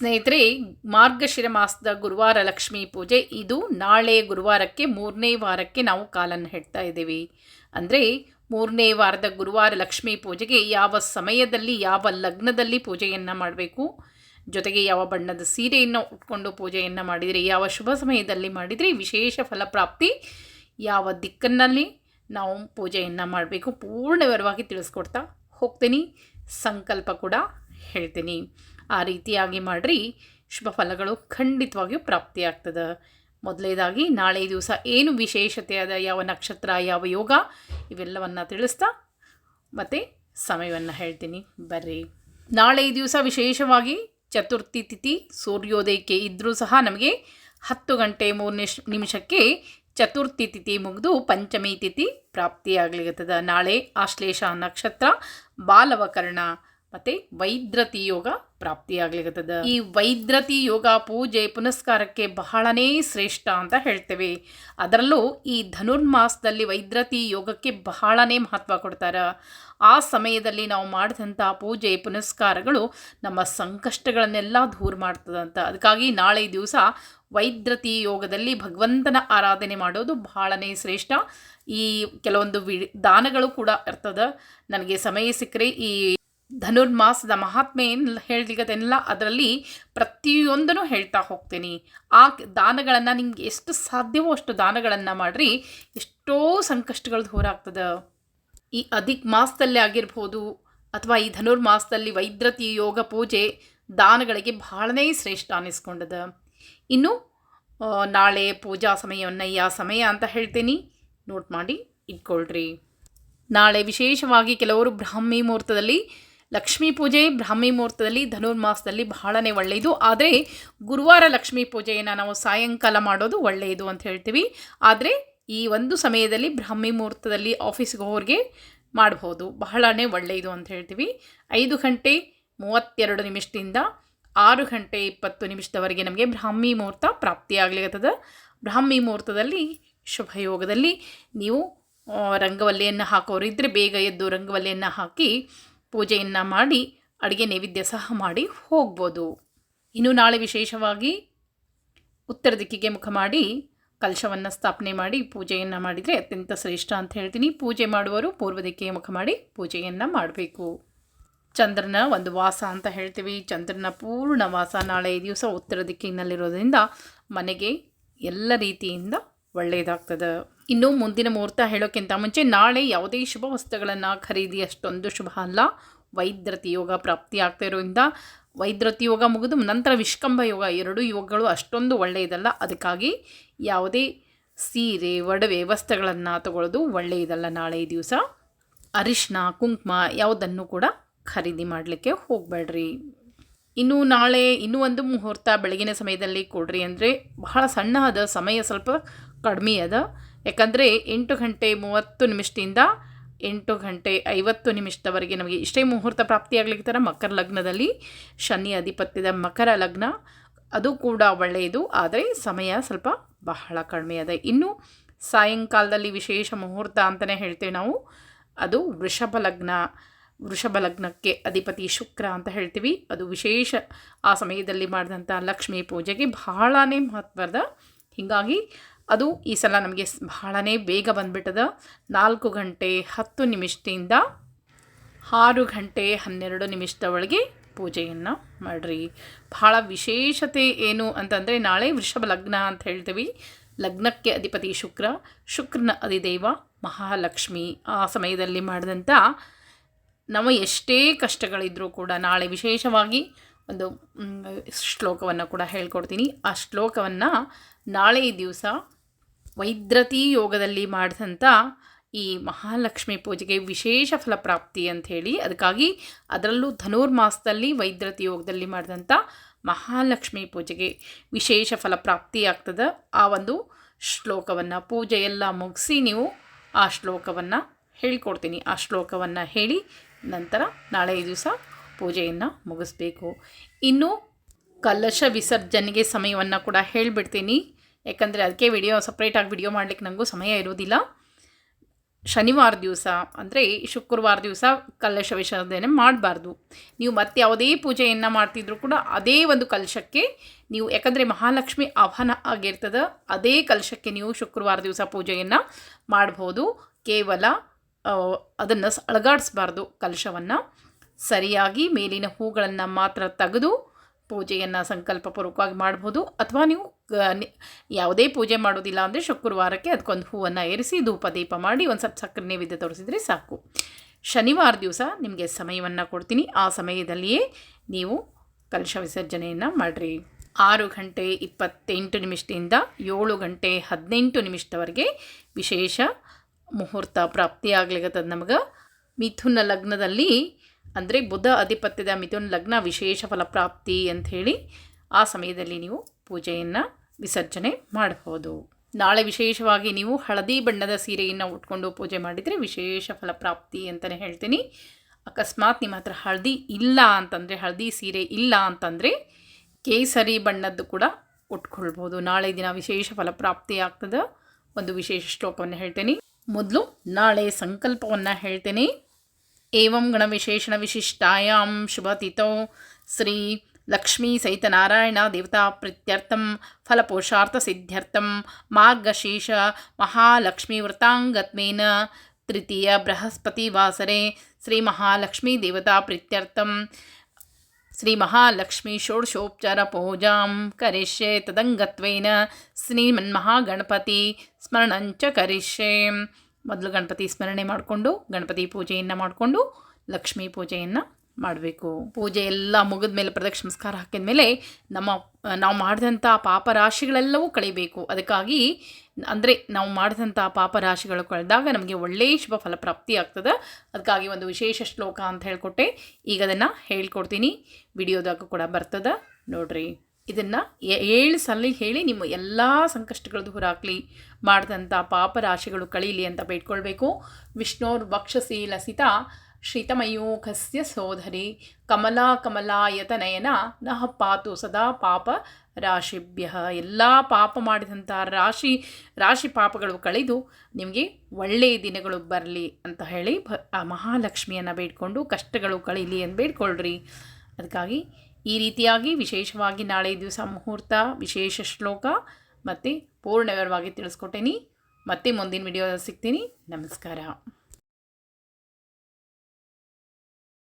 ಸ್ನೇಹಿತರೆ, ಮಾರ್ಗಶಿರ ಮಾಸದ ಗುರುವಾರ ಲಕ್ಷ್ಮೀ ಪೂಜೆ. ಇದು ನಾಳೆ ಗುರುವಾರಕ್ಕೆ, ಮೂರನೇ ವಾರಕ್ಕೆ ನಾವು ಕಾಲನ್ನು ಹೆಡ್ತಾ ಇದ್ದೀವಿ. ಅಂದರೆ, ಮೂರನೇ ವಾರದ ಗುರುವಾರ ಲಕ್ಷ್ಮೀ ಪೂಜೆಗೆ ಯಾವ ಸಮಯದಲ್ಲಿ, ಯಾವ ಲಗ್ನದಲ್ಲಿ ಪೂಜೆಯನ್ನು ಮಾಡಬೇಕು, ಜೊತೆಗೆ ಯಾವ ಬಣ್ಣದ ಸೀರೆಯನ್ನು ಉಟ್ಕೊಂಡು ಪೂಜೆಯನ್ನು ಮಾಡಿದರೆ, ಯಾವ ಶುಭ ಸಮಯದಲ್ಲಿ ಮಾಡಿದರೆ ವಿಶೇಷ ಫಲಪ್ರಾಪ್ತಿ, ಯಾವ ದಿಕ್ಕನ್ನಲ್ಲಿ ನಾವು ಪೂಜೆಯನ್ನು ಮಾಡಬೇಕು ಪೂರ್ಣ ವಿವರವಾಗಿ ತಿಳಿಸ್ಕೊಡ್ತಾ ಹೋಗ್ತೀನಿ. ಸಂಕಲ್ಪ ಕೂಡ ಹೇಳ್ತೀನಿ. ಆ ರೀತಿಯಾಗಿ ಮಾಡಿರಿ. ಶುಭ ಫಲಗಳು ಖಂಡಿತವಾಗಿಯೂ ಪ್ರಾಪ್ತಿಯಾಗ್ತದೆ ಮೊದಲೇದಾಗಿ ನಾಳೆ ದಿವಸ ಏನು ವಿಶೇಷತೆಯಾದ ಯಾವ ನಕ್ಷತ್ರ, ಯಾವ ಯೋಗ, ಇವೆಲ್ಲವನ್ನು ತಿಳಿಸ್ತಾ ಮತ್ತು ಸಮಯವನ್ನು ಹೇಳ್ತೀನಿ. ಬರ್ರಿ. ನಾಳೆ ದಿವಸ ವಿಶೇಷವಾಗಿ ಚತುರ್ಥಿ ತಿಥಿ, ಸೂರ್ಯೋದಯಕ್ಕೆ ಇದ್ದರೂ ಸಹ ನಮಗೆ ಹತ್ತು ಗಂಟೆ ಮೂರು ನಿಶ್ ನಿಮಿಷಕ್ಕೆ ಚತುರ್ಥಿ ತಿಥಿ ಮುಗಿದು ಪಂಚಮಿ ತಿಥಿ ಪ್ರಾಪ್ತಿಯಾಗಲಿರುತ್ತದೆ ನಾಳೆ ಆಶ್ಲೇಷ ನಕ್ಷತ್ರ, ಬಾಲವಕರ್ಣ ಮತ್ತು ವೈದ್ರತಿ ಯೋಗ ಪ್ರಾಪ್ತಿಯಾಗ್ಲಿಕತ್ತದ. ಈ ವೈದ್ರತಿ ಯೋಗ ಪೂಜೆ ಪುನಸ್ಕಾರಕ್ಕೆ ಬಹಳನೇ ಶ್ರೇಷ್ಠ ಅಂತ ಹೇಳ್ತೇವೆ. ಅದರಲ್ಲೂ ಈ ಧನುರ್ಮಾಸದಲ್ಲಿ ವೈದ್ರತಿ ಯೋಗಕ್ಕೆ ಬಹಳನೇ ಮಹತ್ವ ಕೊಡ್ತಾರೆ. ಆ ಸಮಯದಲ್ಲಿ ನಾವು ಮಾಡಿದಂಥ ಪೂಜೆ ಪುನಸ್ಕಾರಗಳು ನಮ್ಮ ಸಂಕಷ್ಟಗಳನ್ನೆಲ್ಲ ದೂರ ಮಾಡ್ತದಂತ. ಅದಕ್ಕಾಗಿ ನಾಳೆ ದಿವಸ ವೈದ್ರತಿ ಯೋಗದಲ್ಲಿ ಭಗವಂತನ ಆರಾಧನೆ ಮಾಡೋದು ಬಹಳನೇ ಶ್ರೇಷ್ಠ. ಈ ಕೆಲವೊಂದು ವಿ, ದಾನಗಳು ಕೂಡ ಇರ್ತದೆ. ನನಗೆ ಸಮಯ ಸಿಕ್ಕರೆ ಈ ಧನುರ್ಮಾಸದ ಮಹಾತ್ಮೆ ಏನು ಹೇಳಲಿಕ್ಕದೆಲ್ಲ ಅದರಲ್ಲಿ ಪ್ರತಿಯೊಂದನ್ನು ಹೇಳ್ತಾ ಹೋಗ್ತೀನಿ. ಆ ದಾನಗಳನ್ನು ನಿಮ್ಗೆ ಎಷ್ಟು ಸಾಧ್ಯವೋ ಅಷ್ಟು ದಾನಗಳನ್ನು ಮಾಡಿರಿ. ಎಷ್ಟೋ ಸಂಕಷ್ಟಗಳು ದೂರ ಆಗ್ತದೆ ಈ ಅಧಿಕ ಮಾಸದಲ್ಲೇ ಆಗಿರ್ಬೋದು ಅಥವಾ ಈ ಧನುರ್ಮಾಸದಲ್ಲಿ ವೈದ್ರತಿ ಯೋಗ ಪೂಜೆ ದಾನಗಳಿಗೆ ಬಹಳನೇ ಶ್ರೇಷ್ಠ ಅನ್ನಿಸ್ಕೊಂಡದ ಇನ್ನು ನಾಳೆ ಪೂಜಾ ಸಮಯವನ್ನು ಯಾವ ಸಮಯ ಅಂತ ಹೇಳ್ತೀನಿ. ನೋಟ್ ಮಾಡಿ ಇಟ್ಕೊಳ್ರಿ. ನಾಳೆ ವಿಶೇಷವಾಗಿ ಕೆಲವರು ಬ್ರಾಹ್ಮಿ ಮುಹೂರ್ತದಲ್ಲಿ ಲಕ್ಷ್ಮೀ ಪೂಜೆ ಬ್ರಾಹ್ಮಿ ಮುಹೂರ್ತದಲ್ಲಿ ಧನುರ್ಮಾಸದಲ್ಲಿ ಬಹಳನೇ ಒಳ್ಳೆಯದು. ಆದರೆ ಗುರುವಾರ ಲಕ್ಷ್ಮೀ ಪೂಜೆಯನ್ನು ನಾವು ಸಾಯಂಕಾಲ ಮಾಡೋದು ಒಳ್ಳೆಯದು ಅಂತ ಹೇಳ್ತೀವಿ. ಆದರೆ ಈ ಒಂದು ಸಮಯದಲ್ಲಿ ಬ್ರಾಹ್ಮಿ ಮುಹೂರ್ತದಲ್ಲಿ ಆಫೀಸ್ಗೆ ಹೋಗೋರಿಗೆ ಮಾಡಬಹುದು ಬಹಳನೇ ಒಳ್ಳೆಯದು ಅಂತ ಹೇಳ್ತೀವಿ. ಐದು ಗಂಟೆ ಮೂವತ್ತೆರಡು ನಿಮಿಷದಿಂದ ಆರು ಗಂಟೆ ಇಪ್ಪತ್ತು ನಿಮಿಷದವರೆಗೆ ನಮಗೆ ಬ್ರಾಹ್ಮಿ ಮುಹೂರ್ತ ಪ್ರಾಪ್ತಿಯಾಗಲಿರ್ತದೆ ಬ್ರಾಹ್ಮಿ ಮುಹೂರ್ತದಲ್ಲಿ ಶುಭಯೋಗದಲ್ಲಿ ನೀವು ರಂಗವಲ್ಲಿಯನ್ನು ಹಾಕೋರು ಹಾಕೋರಿದ್ದರೆ ಬೇಗ ಎದ್ದು ರಂಗವಲ್ಲಿಯನ್ನು ಹಾಕಿ ಪೂಜೆಯನ್ನು ಮಾಡಿ ಅಡುಗೆ ನೈವೇದ್ಯ ಸಹ ಮಾಡಿ ಹೋಗ್ಬೋದು. ಇನ್ನು ನಾಳೆ ವಿಶೇಷವಾಗಿ ಉತ್ತರ ದಿಕ್ಕಿಗೆ ಮುಖ ಮಾಡಿ ಕಲಶವನ್ನು ಸ್ಥಾಪನೆ ಮಾಡಿ ಪೂಜೆಯನ್ನು ಮಾಡಿದರೆ ಅತ್ಯಂತ ಶ್ರೇಷ್ಠ ಅಂತ ಹೇಳ್ತೀನಿ. ಪೂಜೆ ಮಾಡುವವರು ಪೂರ್ವ ದಿಕ್ಕಿಗೆ ಮುಖ ಮಾಡಿ ಪೂಜೆಯನ್ನು ಮಾಡಬೇಕು. ಚಂದ್ರನ ಒಂದು ವಾಸ ಅಂತ ಹೇಳ್ತೀವಿ. ಚಂದ್ರನ ಪೂರ್ಣ ವಾಸ ನಾಳೆ ದಿವಸ ಉತ್ತರ ದಿಕ್ಕಿನಲ್ಲಿರೋದ್ರಿಂದ ಮನೆಗೆ ಎಲ್ಲ ರೀತಿಯಿಂದ ಒಳ್ಳೆಯದಾಗ್ತದೆ. ಇನ್ನು ಮುಂದಿನ ಮುಹೂರ್ತ ಹೇಳೋಕ್ಕಿಂತ ಮುಂಚೆ ನಾಳೆ ಯಾವುದೇ ಶುಭ ವಸ್ತುಗಳನ್ನು ಖರೀದಿ ಅಷ್ಟೊಂದು ಶುಭ ಅಲ್ಲ. ವೈದ್ರತಿ ಯೋಗ ಪ್ರಾಪ್ತಿ ಇರೋದ್ರಿಂದ ವೈದ್ರತಿ ಯೋಗ ಮುಗಿದು ನಂತರ ವಿಷ್ಕಂಬ ಯೋಗ ಎರಡು ಯೋಗಗಳು ಅಷ್ಟೊಂದು ಒಳ್ಳೆಯದಲ್ಲ. ಅದಕ್ಕಾಗಿ ಯಾವುದೇ ಸೀರೆ, ಒಡವೆ ವಸ್ತ್ರಗಳನ್ನು ತಗೊಳ್ಳೋದು ಒಳ್ಳೆಯದಲ್ಲ ನಾಳೆ ದಿವಸ. ಅರಿಶಿನ ಕುಂಕುಮ ಯಾವುದನ್ನು ಕೂಡ ಖರೀದಿ ಮಾಡಲಿಕ್ಕೆ ಹೋಗಬೇಡ್ರಿ. ಇನ್ನು ನಾಳೆ ಇನ್ನೂ ಒಂದು ಮುಹೂರ್ತ ಬೆಳಗಿನ ಸಮಯದಲ್ಲಿ ಕೊಡ್ರಿ ಅಂದರೆ ಬಹಳ ಸಣ್ಣದ ಸಮಯ ಸ್ವಲ್ಪ ಕಡಿಮೆ ಅದ. ಯಾಕಂದರೆ ಎಂಟು ಗಂಟೆ ಮೂವತ್ತು ನಿಮಿಷದಿಂದ ಎಂಟು ಗಂಟೆ ಐವತ್ತು ನಿಮಿಷದವರೆಗೆ ನಮಗೆ ಇಷ್ಟೇ ಮುಹೂರ್ತ ಪ್ರಾಪ್ತಿಯಾಗಲಿಕ್ಕೆ ಮಕರ ಲಗ್ನದಲ್ಲಿ ಶನಿ ಅಧಿಪತ್ಯದ ಮಕರ ಲಗ್ನ. ಅದು ಕೂಡ ಒಳ್ಳೆಯದು, ಆದರೆ ಸಮಯ ಸ್ವಲ್ಪ ಬಹಳ ಕಡಿಮೆ ಅದ. ಇನ್ನು ಸಾಯಂಕಾಲದಲ್ಲಿ ವಿಶೇಷ ಮುಹೂರ್ತ ಅಂತಲೇ ಹೇಳ್ತೇವೆ ನಾವು. ಅದು ವೃಷಭ ಲಗ್ನ. ವೃಷಭ ಲಗ್ನಕ್ಕೆ ಅಧಿಪತಿ ಶುಕ್ರ ಅಂತ ಹೇಳ್ತೀವಿ. ಅದು ವಿಶೇಷ ಆ ಸಮಯದಲ್ಲಿ ಮಾಡಿದಂಥ ಲಕ್ಷ್ಮೀ ಪೂಜೆಗೆ ಬಹಳನೇ ಮಹತ್ವದ. ಹೀಗಾಗಿ ಅದು ಈ ಸಲ ನಮಗೆ ಬಹಳನೇ ಬೇಗ ಬಂದುಬಿಟ್ಟದ. ನಾಲ್ಕು ಗಂಟೆ ಹತ್ತು ನಿಮಿಷದಿಂದ ಆರು ಗಂಟೆ ಹನ್ನೆರಡು ನಿಮಿಷದ ಒಳಗೆ ಪೂಜೆಯನ್ನು ಮಾಡಿರಿ. ಬಹಳ ವಿಶೇಷತೆ ಏನು ಅಂತಂದರೆ ನಾಳೆ ವೃಷಭ ಲಗ್ನ ಅಂತ ಹೇಳ್ತೀವಿ. ಲಗ್ನಕ್ಕೆ ಅಧಿಪತಿ ಶುಕ್ರ, ಶುಕ್ರನ ಅಧಿದೈವ, ಮಹಾಲಕ್ಷ್ಮಿ ಆ ಸಮಯದಲ್ಲಿ ಮಾಡಿದಂಥ ನಮ್ಮ ಎಷ್ಟೇ ಕಷ್ಟಗಳಿದ್ರೂ ಕೂಡ ನಾಳೆ ವಿಶೇಷವಾಗಿ ಒಂದು ಶ್ಲೋಕವನ್ನು ಕೂಡ ಹೇಳ್ಕೊಡ್ತೀನಿ. ಆ ಶ್ಲೋಕವನ್ನು ನಾಳೆ ದಿವಸ ವೈದ್ರತಿ ಯೋಗದಲ್ಲಿ ಮಾಡಿದಂಥ ಈ ಮಹಾಲಕ್ಷ್ಮಿ ಪೂಜೆಗೆ ವಿಶೇಷ ಫಲಪ್ರಾಪ್ತಿ ಹೇಳಿ, ಅದಕ್ಕಾಗಿ ಅದರಲ್ಲೂ ಧನುರ್ಮಾಸದಲ್ಲಿ ವೈದ್ರತಿ ಯೋಗದಲ್ಲಿ ಮಾಡಿದಂಥ ಮಹಾಲಕ್ಷ್ಮಿ ಪೂಜೆಗೆ ವಿಶೇಷ ಫಲಪ್ರಾಪ್ತಿ ಆಗ್ತದೆ. ಆ ಒಂದು ಶ್ಲೋಕವನ್ನು, ಪೂಜೆ ಎಲ್ಲ ಮುಗಿಸಿ ನೀವು ಆ ಶ್ಲೋಕವನ್ನು ಹೇಳಿಕೊಡ್ತೀನಿ. ಆ ಶ್ಲೋಕವನ್ನು ಹೇಳಿ ನಂತರ ನಾಳೆ ದಿವಸ ಪೂಜೆಯನ್ನು ಮುಗಿಸ್ಬೇಕು. ಇನ್ನು ಕಲಶ ವಿಸರ್ಜನೆಗೆ ಸಮಯವನ್ನು ಕೂಡ ಹೇಳಿಬಿಡ್ತೀನಿ. ಯಾಕಂದರೆ ಅದಕ್ಕೆ ವಿಡಿಯೋ ಸಪ್ರೇಟಾಗಿ ವಿಡಿಯೋ ಮಾಡಲಿಕ್ಕೆ ನನಗೂ ಸಮಯ ಇರೋದಿಲ್ಲ ಶನಿವಾರ ದಿವಸ, ಅಂದರೆ ಶುಕ್ರವಾರ ದಿವಸ ಕಲಶ ವಿಸರ್ಜನೆ ಮಾಡಬಾರ್ದು. ನೀವು ಮತ್ತೆ ಯಾವುದೇ ಪೂಜೆಯನ್ನು ಮಾಡ್ತಿದ್ರು ಕೂಡ ಅದೇ ಒಂದು ಕಲಶಕ್ಕೆ ನೀವು, ಯಾಕಂದರೆ ಮಹಾಲಕ್ಷ್ಮಿ ಆಹ್ವಾನ ಆಗಿರ್ತದೆ, ಅದೇ ಕಲಶಕ್ಕೆ ನೀವು ಶುಕ್ರವಾರ ದಿವಸ ಪೂಜೆಯನ್ನು ಮಾಡ್ಬೋದು. ಕೇವಲ ಅದನ್ನು ಅಳಗಾಡಿಸ್ಬಾರ್ದು ಕಲಶವನ್ನು. ಸರಿಯಾಗಿ ಮೇಲಿನ ಹೂಗಳನ್ನು ಮಾತ್ರ ತೆಗೆದು ಪೂಜೆಯನ್ನು ಸಂಕಲ್ಪಪೂರ್ವಕವಾಗಿ ಮಾಡ್ಬೋದು. ಅಥವಾ ನೀವು ಯಾವುದೇ ಪೂಜೆ ಮಾಡೋದಿಲ್ಲ ಅಂದರೆ ಶುಕ್ರವಾರಕ್ಕೆ ಅದಕ್ಕೊಂದು ಹೂವನ್ನು ಏರಿಸಿ ಧೂಪ ದೀಪ ಮಾಡಿ ಒಂದು ಸ್ವಲ್ಪ ಸಕ್ಕರೆ ನೈವೇದ್ಯ ತೋರಿಸಿದರೆ ಸಾಕು. ಶನಿವಾರ ದಿವಸ ನಿಮಗೆ ಸಮಯವನ್ನು ಕೊಡ್ತೀನಿ. ಆ ಸಮಯದಲ್ಲಿಯೇ ನೀವು ಕಲಶ ವಿಸರ್ಜನೆಯನ್ನು ಮಾಡಿರಿ. ಆರು ಗಂಟೆ ಇಪ್ಪತ್ತೆಂಟು ನಿಮಿಷದಿಂದ ಏಳು ಗಂಟೆ ಹದಿನೆಂಟು ನಿಮಿಷದವರೆಗೆ ವಿಶೇಷ ಮುಹೂರ್ತ ಪ್ರಾಪ್ತಿಯಾಗ್ಲಿಕ್ಕದ ನಮಗೆ. ಮಿಥುನ ಲಗ್ನದಲ್ಲಿ ಅಂದರೆ ಬುಧ ಅಧಿಪತ್ಯದ ಮಿಥುನ್ ಲಗ್ನ ವಿಶೇಷ ಫಲಪ್ರಾಪ್ತಿ ಅಂಥೇಳಿ ಆ ಸಮಯದಲ್ಲಿ ನೀವು ಪೂಜೆಯನ್ನು ವಿಸರ್ಜನೆ ಮಾಡಬಹುದು ನಾಳೆ ವಿಶೇಷವಾಗಿ ನೀವು ಹಳದಿ ಬಣ್ಣದ ಸೀರೆಯನ್ನು ಉಟ್ಕೊಂಡು ಪೂಜೆ ಮಾಡಿದರೆ ವಿಶೇಷ ಫಲಪ್ರಾಪ್ತಿ ಅಂತಲೇ ಹೇಳ್ತೀನಿ. ಅಕಸ್ಮಾತ್ ನಿಮ್ಮ ಹತ್ರ ಹಳದಿ ಇಲ್ಲ ಅಂತಂದರೆ, ಹಳದಿ ಸೀರೆ ಇಲ್ಲ ಅಂತಂದರೆ ಕೇಸರಿ ಬಣ್ಣದ್ದು ಕೂಡ ಉಟ್ಕೊಳ್ಬೋದು. ನಾಳೆ ದಿನ ವಿಶೇಷ ಫಲಪ್ರಾಪ್ತಿ ಆಗ್ತದೆ. ಒಂದು ವಿಶೇಷ ಶ್ಲೋಕವನ್ನು ಹೇಳ್ತೇನೆ. ಮೊದಲು ನಾಳೆ ಸಂಕಲ್ಪವನ್ನು ಹೇಳ್ತೇನೆ. ఏం గణవిశేషణ విశిష్టాయాం శుభతిథౌ శ్రీ లక్ష్మీ సైతనారాయణ దేవతా ప్రీత్యర్థం ఫలపోషార్థ సిద్ధ్యర్థం మార్గశీర్ష మహాలక్ష్మీ వృతాంగత్వేన తృతీయ బృహస్పతి వాసరే శ్రీ మహాలక్ష్మీ దేవతా ప్రీత్యర్థం శ్రీ మహాలక్ష్మీ షోడశోపచార పూజాం కరిష్యే తదంగత్వేన శ్రీమన్మహాగణపతి స్మరణంచ కరిష్యే ಮೊದಲು ಗಣಪತಿ ಸ್ಮರಣೆ ಮಾಡಿಕೊಂಡು, ಗಣಪತಿ ಪೂಜೆಯನ್ನು ಮಾಡಿಕೊಂಡು, ಲಕ್ಷ್ಮೀ ಪೂಜೆಯನ್ನು ಮಾಡಬೇಕು. ಪೂಜೆ ಎಲ್ಲ ಮುಗಿದ ಮೇಲೆ ಪ್ರದಕ್ಷಿಣ ನಮಸ್ಕಾರ ಹಾಕಿದ ಮೇಲೆ ನಮ್ಮ, ನಾವು ಮಾಡಿದಂಥ ಪಾಪರಾಶಿಗಳೆಲ್ಲವೂ ಕಳಿಬೇಕು. ಅದಕ್ಕಾಗಿ ಅಂದರೆ ನಾವು ಮಾಡಿದಂಥ ಪಾಪರಾಶಿಗಳು ಕಳೆದಾಗ ನಮಗೆ ಒಳ್ಳೆಯ ಶುಭ ಫಲಪ್ರಾಪ್ತಿ ಆಗ್ತದೆ. ಅದಕ್ಕಾಗಿ ಒಂದು ವಿಶೇಷ ಶ್ಲೋಕ ಅಂತ ಹೇಳಿಕೊಟ್ಟೆ. ಈಗ ಅದನ್ನು ಹೇಳ್ಕೊಡ್ತೀನಿ. ವಿಡಿಯೋದಾಗ ಕೂಡ ಬರ್ತದೆ. ನೋಡ್ರಿ. ಇದನ್ನು ಏಳು ಸಲ ಹೇಳಿ ನಿಮ್ಮ ಎಲ್ಲ ಸಂಕಷ್ಟಗಳು ದೂರ ಹಾಕಲಿ ಮಾಡಿದಂಥ ಪಾಪರಾಶಿಗಳು ಕಳೀಲಿ ಅಂತ ಬೇಡ್ಕೊಳ್ಬೇಕು. ವಿಷ್ಣೋರ್ ವಕ್ಷಸಿ ಲಸಿತ ಶ್ರಿತಮಯೂಖಸ್ಯ ಸೋದರಿ ಕಮಲಾ ಕಮಲಾಯತನಯನ ನಹ ಪಾತು ಸದಾ ಪಾಪ ರಾಶಿಭ್ಯ. ಎಲ್ಲ ಪಾಪ ಮಾಡಿದಂಥ ರಾಶಿ ರಾಶಿ ಪಾಪಗಳು ಕಳೆದು ನಿಮಗೆ ಒಳ್ಳೆಯ ದಿನಗಳು ಬರಲಿ ಅಂತ ಹೇಳಿ ಭ ಆ ಮಹಾಲಕ್ಷ್ಮಿಯನ್ನು ಬೇಡ್ಕೊಂಡು ಕಷ್ಟಗಳು ಕಳೀಲಿ ಅಂತ ಬೇಡ್ಕೊಳ್ರಿ. ಅದಕ್ಕಾಗಿ ಈ ರೀತಿಯಾಗಿ ವಿಶೇಷವಾಗಿ ನಾಳೆ ದಿವಸ ಮುಹೂರ್ತ, ವಿಶೇಷ ಶ್ಲೋಕ ಮತ್ತು ಪೂರ್ಣ ವಿವರವಾಗಿ ತಿಳಿಸ್ಕೊಟ್ಟೇನಿ. ಮತ್ತೆ ಮುಂದಿನ ವಿಡಿಯೋ ಸಿಗ್ತೀನಿ. ನಮಸ್ಕಾರ.